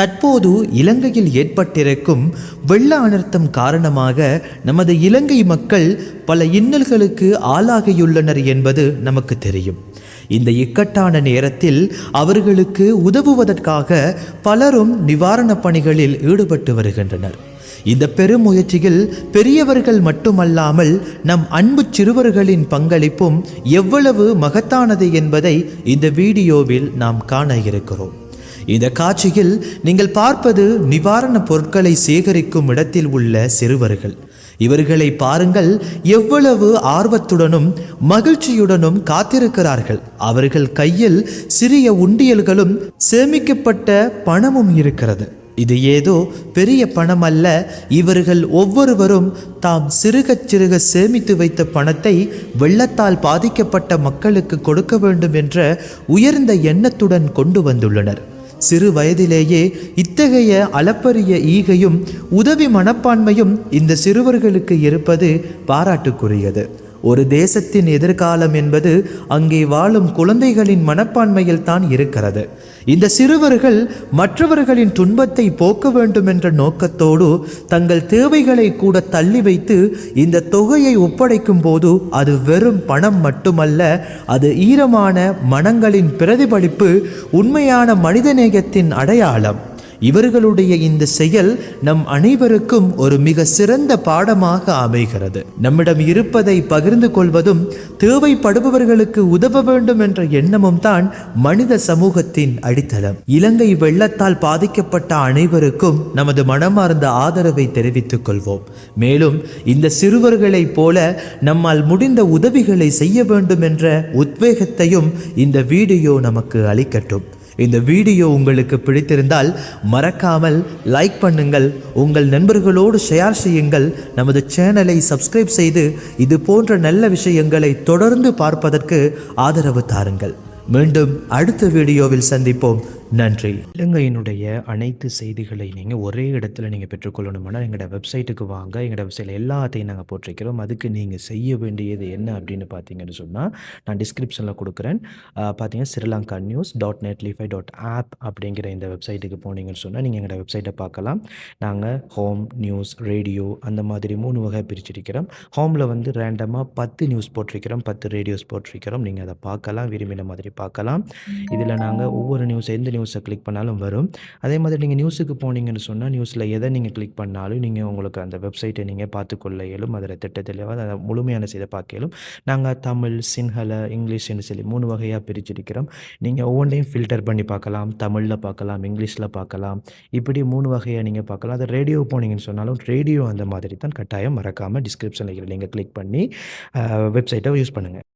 தற்போது இலங்கையில் ஏற்பட்டிருக்கும் வெள்ள அனர்த்தம் காரணமாக நமது இலங்கை மக்கள் பல இன்னல்களுக்கு ஆளாகியுள்ளனர் என்பது நமக்கு தெரியும். இந்த இக்கட்டான நேரத்தில் அவர்களுக்கு உதவுவதற்காக பலரும் நிவாரணப் பணிகளில் ஈடுபட்டு வருகின்றனர். இந்த பெருமுயற்சியில் பெரியவர்கள் மட்டுமல்லாமல் நம் அன்பு சிறுவர்களின் பங்களிப்பும் எவ்வளவு மகத்தானது என்பதை இந்த வீடியோவில் நாம் காண இருக்கிறோம். இந்த காட்சியில் நீங்கள் பார்ப்பது நிவாரணப் பொருட்களை சேகரிக்கும் இடத்தில் உள்ள சிறுவர்கள். இவர்களை பாருங்கள் எவ்வளவு ஆர்வத்துடனும் மகிழ்ச்சியுடனும் காத்திருக்கிறார்கள். அவர்கள் கையில் சிறிய உண்டியல்களும் சேமிக்கப்பட்ட பணமும் இருக்கிறது. இது ஏதோ பெரிய பணம் அல்ல இவர்கள் ஒவ்வொருவரும் தாம் சிறுக சிறுக சேமித்து வைத்த பணத்தை வெள்ளத்தால் பாதிக்கப்பட்ட மக்களுக்கு கொடுக்க வேண்டும் என்ற உயர்ந்த எண்ணத்துடன் கொண்டு வந்துள்ளனர். சிறு வயதிலேயே இத்தகைய அளப்பரிய ஈகையும் உதவி மனப்பான்மையும் இந்த சிறுவர்களுக்கு இருப்பது பாராட்டுக்குரியது. ஒரு தேசத்தின் எதிர்காலம் என்பது அங்கே வாழும் குழந்தைகளின் மனப்பான்மையில் தான் இருக்கிறது. இந்த சிறுவர்கள் மற்றவர்களின் துன்பத்தை போக்க வேண்டும் என்ற நோக்கத்தோடு தங்கள் தேவைகளை கூட தள்ளி வைத்து இந்த தொகையை ஒப்படைக்கும் போது அது வெறும் பணம் மட்டுமல்ல அது ஈரமான மனங்களின் பிரதிபலிப்பு உண்மையான மனிதநேயத்தின் அடையாளம். இவர்களுடைய இந்த செயல் நம் அனைவருக்கும் ஒரு மிக சிறந்த பாடமாக அமைகிறது. நம்மிடம் இருப்பதை பகிர்ந்து கொள்வதும் தேவைப்படுபவர்களுக்கு உதவ வேண்டும் என்ற எண்ணமும் தான் மனித சமூகத்தின் அடித்தளம். இலங்கை வெள்ளத்தால் பாதிக்கப்பட்ட அனைவருக்கும் நமது மனமார்ந்த ஆதரவை தெரிவித்துக் கொள்வோம். மேலும் இந்த சிறுவர்களைப் போல நம்மால் முடிந்த உதவிகளை செய்ய வேண்டும் என்ற உத்வேகத்தையும் இந்த வீடியோ நமக்கு அளிக்கட்டும். இந்த வீடியோ உங்களுக்கு பிடித்திருந்தால் மறக்காமல் லைக் பண்ணுங்கள். உங்கள் நண்பர்களோடு ஷேர் செய்யுங்கள். நமது சேனலை சப்ஸ்கிரைப் செய்து இது போன்ற நல்ல விஷயங்களை தொடர்ந்து பார்ப்பதற்கு ஆதரவு தாருங்கள். மீண்டும் அடுத்த வீடியோவில் சந்திப்போம். நன்றி. இலங்கையினுடைய அனைத்து செய்திகளை நீங்கள் ஒரே இடத்துல நீங்கள் பெற்றுக்கொள்ளணும்னா எங்களோட வெப்சைட்டுக்கு வாங்க. எங்களோட வெப்சைட்டில் எல்லாத்தையும் நாங்கள் போட்டிருக்கிறோம். அதுக்கு நீங்கள் செய்ய வேண்டியது என்ன அப்படின்னு பார்த்தீங்கன்னு சொன்னால் நான் டிஸ்கிரிப்ஷனில் கொடுக்குறேன். பார்த்தீங்கன்னா ஸ்ரீலங்கா நியூஸ் டாட் நெட் லிஃபை டாட் ஆப் அப்படிங்கிற இந்த வெப்சைட்டுக்கு போனீங்கன்னு சொன்னால் நீங்கள் எங்களோட வெப்சைட்டை பார்க்கலாம். நாங்கள் ஹோம் நியூஸ் ரேடியோ அந்த மாதிரி மூணு வகை பிரிச்சிருக்கிறோம். ஹோமில் வந்து ரேண்டமாக பத்து நியூஸ் போட்டிருக்கிறோம். பத்து ரேடியோஸ் போட்டிருக்கிறோம். நீங்கள் அதை பார்க்கலாம். விரும்பின மாதிரி பார்க்கலாம். இதில் நாங்கள் ஒவ்வொரு நியூஸ் எந்த நியூஸை நியூஸை கிளிக் பண்ணாலும் வரும். அதே மாதிரி நீங்கள் நியூஸுக்கு போனீங்கன்னு சொன்னால் நியூஸில் எதை நீங்கள் கிளிக் பண்ணாலும் நீங்கள் உங்களுக்கு அந்த வெப்சைட்டை நீங்கள் பார்த்துக்கொள்ள இயலும் அதில் திட்டத்தில் அதை முழுமையான செய்த பார்க்க இயலும் நாங்கள் தமிழ் சின்ஹல இங்கிலீஷ்னு சொல்லி மூணு வகையாக பிரிச்சிருக்கிறோம். நீங்கள் ஒவ்வொன்றையும் ஃபில்டர் பண்ணி பார்க்கலாம் தமிழில் பார்க்கலாம் இங்கிலீஷில் பார்க்கலாம் இப்படி மூணு வகையாக நீங்கள் பார்க்கலாம். அது ரேடியோ போனீங்கன்னு சொன்னாலும் ரேடியோ அந்த மாதிரி தான் கட்டாயம் மறக்காமல் டிஸ்கிரிப்ஷனில் நீங்கள் கிளிக் பண்ணி வெப்சைட்டை யூஸ் பண்ணுங்கள்